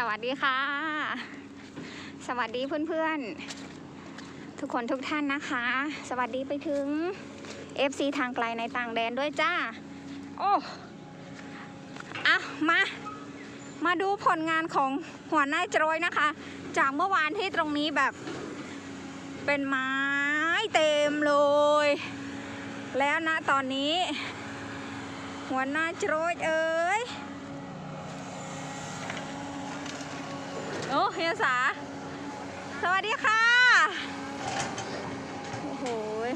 สวัสดีค่ะ สวัสดีเพื่อนๆ ทุกคนทุกท่านนะคะ สวัสดีไปถึง FC ทางไกลในต่างแดนด้วยจ้า โอ้อะมา มาดูผลงานของหัวหน้าโจรยนะคะ จากเมื่อวานที่ตรงนี้แบบ เป็นไม้เต็มเลย แล้วนะตอนนี้ หัวหน้าโจรยเอ้ย โอ้เฮียสา สวัสดีค่ะ โอ้โหย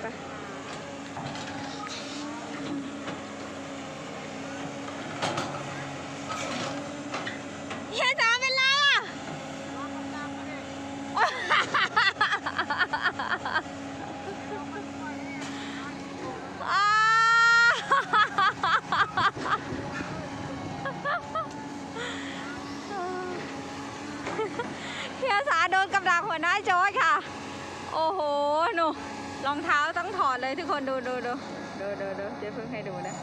ไปเฮียสาเป็นไรอะ อ้าวเฮียสาโดนกับดักหัวหน้าโจ้ยค่ะ โอ้โห หนู รองเท้าต้องถอดเลยทุกคนดูดูดูดูดูดูเจ๊เพิ่งให้ดูนะ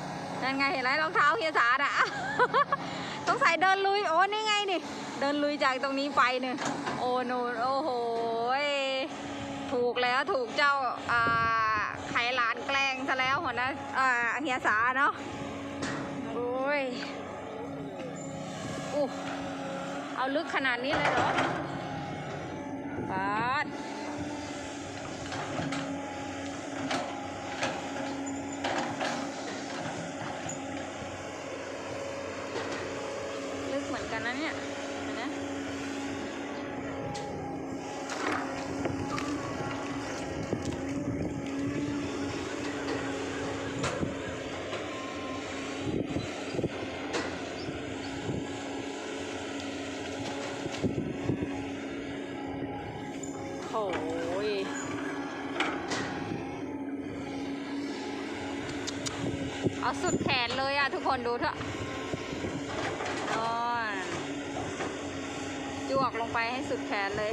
นั่นไงเห็นไหมรองเท้าเฮียสาอะต้องใส่เดินลุยโอ้นี่ไงนี่เดินลุยจากตรงนี้ไปเนี่ยโอ้นูโอ้โหถูกแล้วถูกเจ้าอ่าไขหลานแกล้งซะแล้วหัวน้าอ่าเฮียสาเนาะโอ้ยอู้เอาลึกขนาดนี้เลยเหรอปาด คนดูเถอะนอนจวกลงไปให้สุดแขนเลย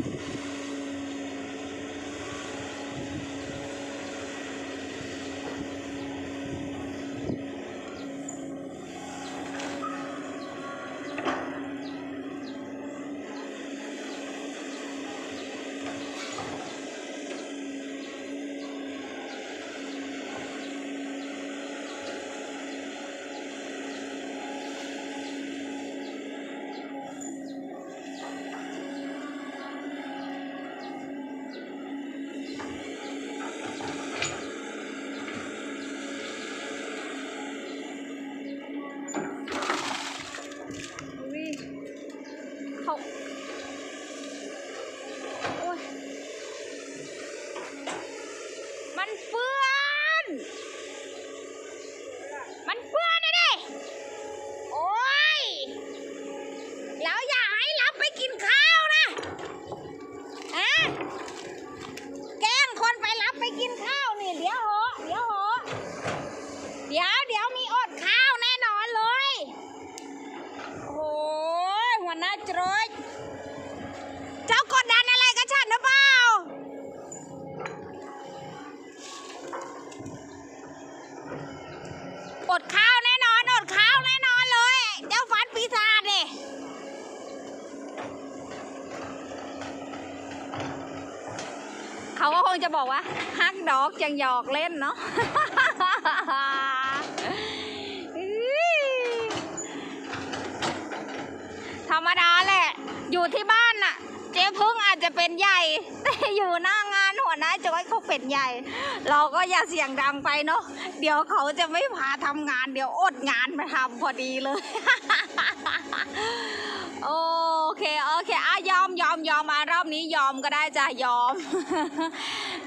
อุ๊ยเขาโอ้ยมันเปื้อน มันเปื้อนนะดิ โอ้ย แล้วอย่าให้รับไปกินข้าวนะฮะแกล้งคนไปรับไปกินข้าวนี่ เดี๋ยวเหอะเดี๋ยวเหอะเดี๋ยวเดี๋ยวมีอดข้าวแน่นอนเลย โอ้ยหัวหน้าโจรยเจ้ากดดันอะไรกับฉันหรือเปล่า อดข้าวแน่นอน อดข้าวแน่นอนเลย เจ้าฟันปีศาจดิเขาก็คงจะบอกว่า ฮักดอกจังหยอกเล่นเนาะธรรมดา อยู่ที่บ้านน่ะ เจ๊พึ่งอาจจะเป็นใหญ่ แต่อยู่หน้างานหัวหน้าจอยเขาเป็นใหญ่ เราก็อย่าเสียงดังไปเนาะเดี๋ยวเขาจะไม่พาทำงาน เดี๋ยวอดงานมาทำพอดีเลย โอเคโอเคอะยอมยอมยอมมารอบนี้ยอมก็ได้จ้ะยอม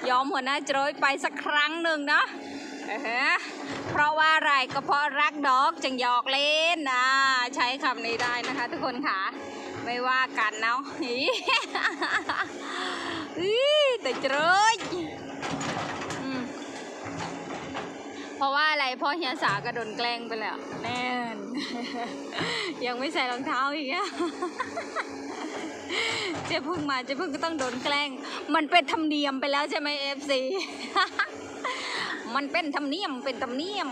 ยอมหัวหน้าจอยไปสักครั้งหนึ่งนะเออฮะเพราะว่าอะไรก็เพราะรักดอกจึงหยอกเล่นนะใช้คำนี้ได้นะคะทุกคนค่ะ ไม่ว่ากันเนาะอีแต่เจยอืมเพราะว่าอะไรพราะเฮียสากระโดนแกล้งไปแล้วแน่นยังไม่ใส่รองเท้าอีกอะเจ๊พึ่งมาเจ๊พึ่งก็ต้องโดนแกล้ง มันเป็นธรรมเนียมไปแล้วใช่ไหมเอฟซีมันเป็นธรรมเนียมเป็นธรรมเนียม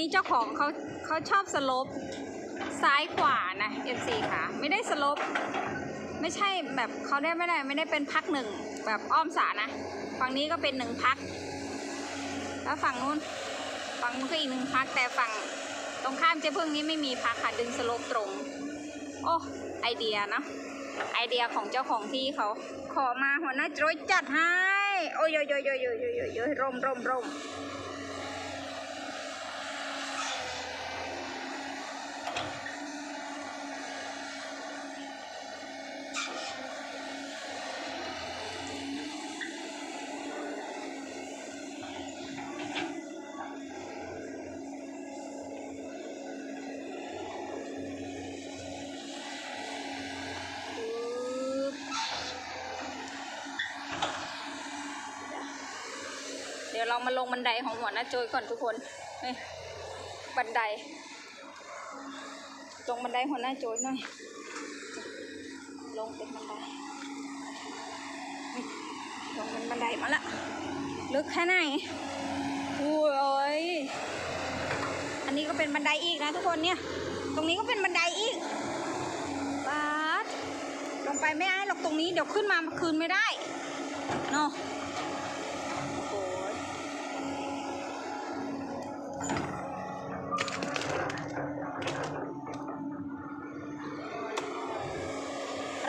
นี้เจ้าของเขาเขาชอบสโลปซ้ายขวานะ FC ค่ะ ไม่ได้สโลปไม่ใช่แบบเขาได้ไม่ได้ไม่ได้เป็นพักหนึ่งแบบอ้อมสานะ ฝั่งนี้ก็เป็นหนึ่งพัก แล้วฝั่งนู้นฝั่งนู้นก็อีกหนึ่งพักแต่ฝั่งตรงข้ามเจ๊พึ่งนี้ไม่มีพักค่ะดึงสโลปตรง โอ้ไอเดียนะไอเดียของเจ้าของที่เขาขอมาหัวหน้าโจยจัดให้ โอ้ยโยโยโยโยโยโยโยร่มร่มร่ม เดี๋ยวเรามาลงบันไดของหัวหน้าโจยก่อนทุกคนนี่บันไดลงบันไดหัวหน้าโจยหน่อย ลงเป็นบันไดลงเป็นบันไดมาละลึกแค่ไหนโอ้ยอันนี้ก็เป็นบันไดอีกนะทุกคนเนี่ย ตรงนี้ก็เป็นบันไดอีกปาดลงไปไม่ได้หรอกตรงนี้เดี๋ยวขึ้นมาคืนไม่ได้เนาะ โอ้ย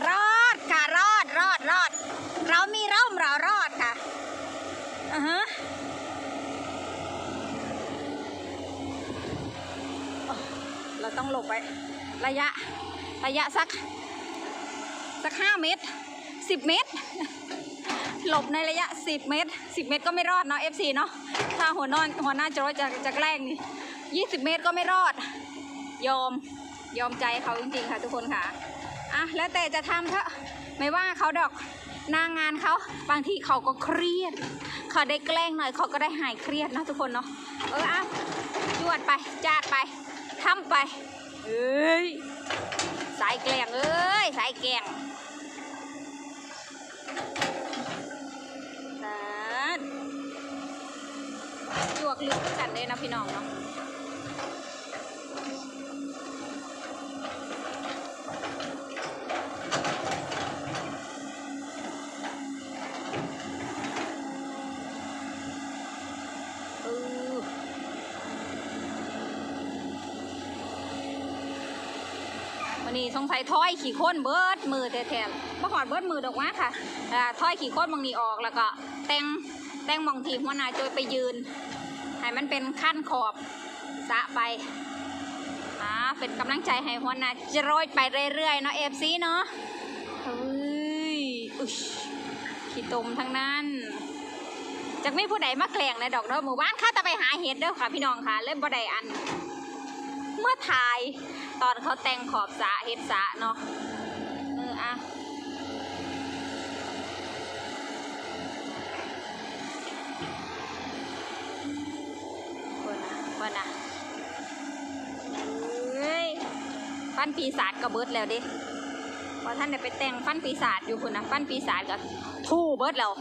รอดค่ะรอดรอดรอด เรามีร่มเรารอดค่ะอือ ฮะเราต้องหลบไประยะ ระยะสัก สักห้าเมตรสิบเมตร หลบในระยะ10เมตร10เมตรก็ไม่รอดเนาะ FC เนาะถ้าหัวนอนหัวหน้าจรจะจะแกล้งนี่20เมตรก็ไม่รอด ยอมยอมใจเขาจริงๆค่ะทุกคนค่ะอะแล้วแต่จะทำเถอะไม่ว่าเขาดอก หนางงานเขาบางทีเขาก็เครียดเขาได้แกล้งหน่อยเขาก็ได้หายเครียดนะทุกคนเนาะเอออะจวดไปจาดไปทำไปเอ้ยสายแกล้งเอ้ยสายแกล้งจวกลึกกันเลยนะพี่น้องเนาะ วันนี้สงสัยถ้อยขี่ข้นเบิดมือแท้ๆบ่หอดเบิดมือดอกว่าค่ะถ้อยขี่ข้นบางนี้ออกแล้วก็แต่งแต่งบางทีหัวนาโจยไปยืนให้มันเป็นขั้นขอบสะไปอ่าเป็นกำลังใจให้หัวน้าโจยไปเรื่อยๆเนาะเอฟซีเนาะเฮ้ยอุ๊ยขี้ตมทั้งนั้นจากไม่ผู้ใดมาแกล้งในดอกเด้อหมู่บ้านข้าจะไปหาเห็ดเด้อค่ะพี่น้องค่ะเล่นบ่ได้อัน เมื่อถ่าย ตอนเขาแต่งขอบสะเห็ดสะเนาะเอออะเบิ่งนะเบิ่งนะเฮ้ยฟันปีศาจก็เบิดแล้วดิพอท่านได้ไปแต่งฟันปีศาจอยู่คุณนะฟันปีศาจก็ทู่เบิดแล้ว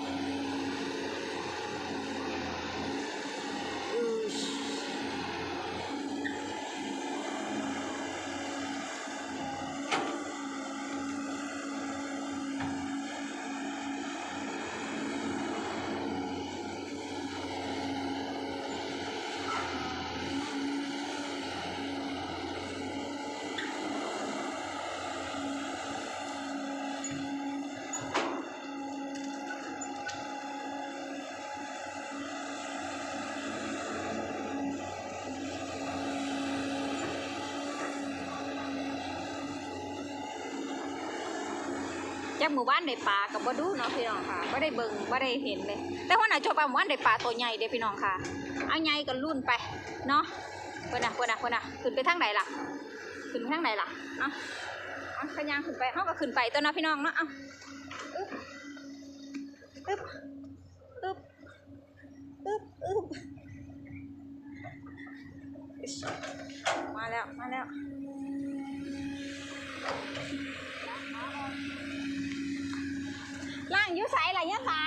จากหมู่บ้านได้ปลากับบ่ดูเนาะพี่น้องค่ะบ่ได้เบิ่งบ่ได้เห็นเลย แต่ว่าหน่ะจบไปหมู่บ้านได้ปลาตัวใหญ่เด้พี่น้องค่ะเอาใหญ่ก็รุ่นไปเนาะเพิ่นน่ะเพิ่นน่ะเพิ่นน่ะขึ้นไปทางไหนล่ะ ขึ้นไปทางไหนล่ะเอ้าเอาขยางขึ้นไปเฮาก็ขึ้นไปตัวเนาะพี่น้องเนาะเอ้าอึ๊บอึ๊บอึ๊บอึ๊บอึ๊บอิ๊ชมาแล้วมาแล้ว อยู่ใส่อะไรเนี่ยขา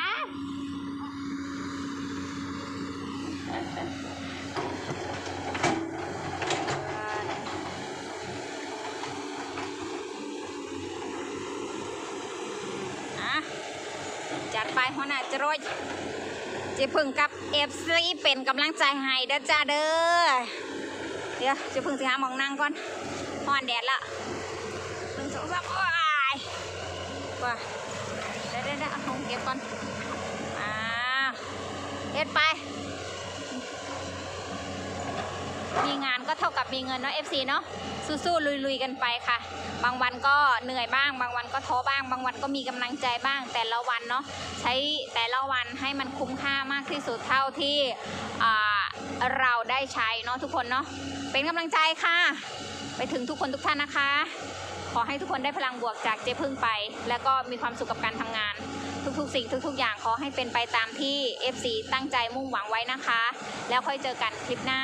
จัดไปหัวหน้าจะรวยจะพึ่งกับเอฟซีเป็นกำลังใจให้เด้อจ้าเด้อเดี๋ยวจะพึ่งสิหามองนั่งก่อนหอนแดดละหนึ่งสองสามโอ้ยว้า เดี๋ยวเดี๋ยวเอาของเก็บก่อนอ่าเฮ็ดไป มีงานก็เท่ากับมีเงินเนาะ FC เนาะสู้ๆลุยๆกันไปค่ะ บางวันก็เหนื่อยบ้าง บางวันก็ท้อบ้าง บางวันก็มีกำลังใจบ้าง แต่ละวันเนาะใช้แต่ละวันให้มันคุ้มค่ามากที่สุดเท่าที่เราได้ใช้เนาะทุกคนเนาะเป็นกำลังใจค่ะ ไปถึงทุกคนทุกท่านนะคะ ขอให้ทุกคนได้พลังบวกจากเจ๊พึ่งไป แล้วก็มีความสุขกับการทำงาน ทุกๆ สิ่งทุก ๆ อย่างขอให้เป็นไปตามที่ FC ตั้งใจมุ่งหวังไว้นะคะ แล้วค่อยเจอกันคลิปหน้า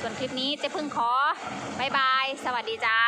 ส่วนคลิปนี้เจ๊พึ่งขอบายบาย สวัสดีจ้า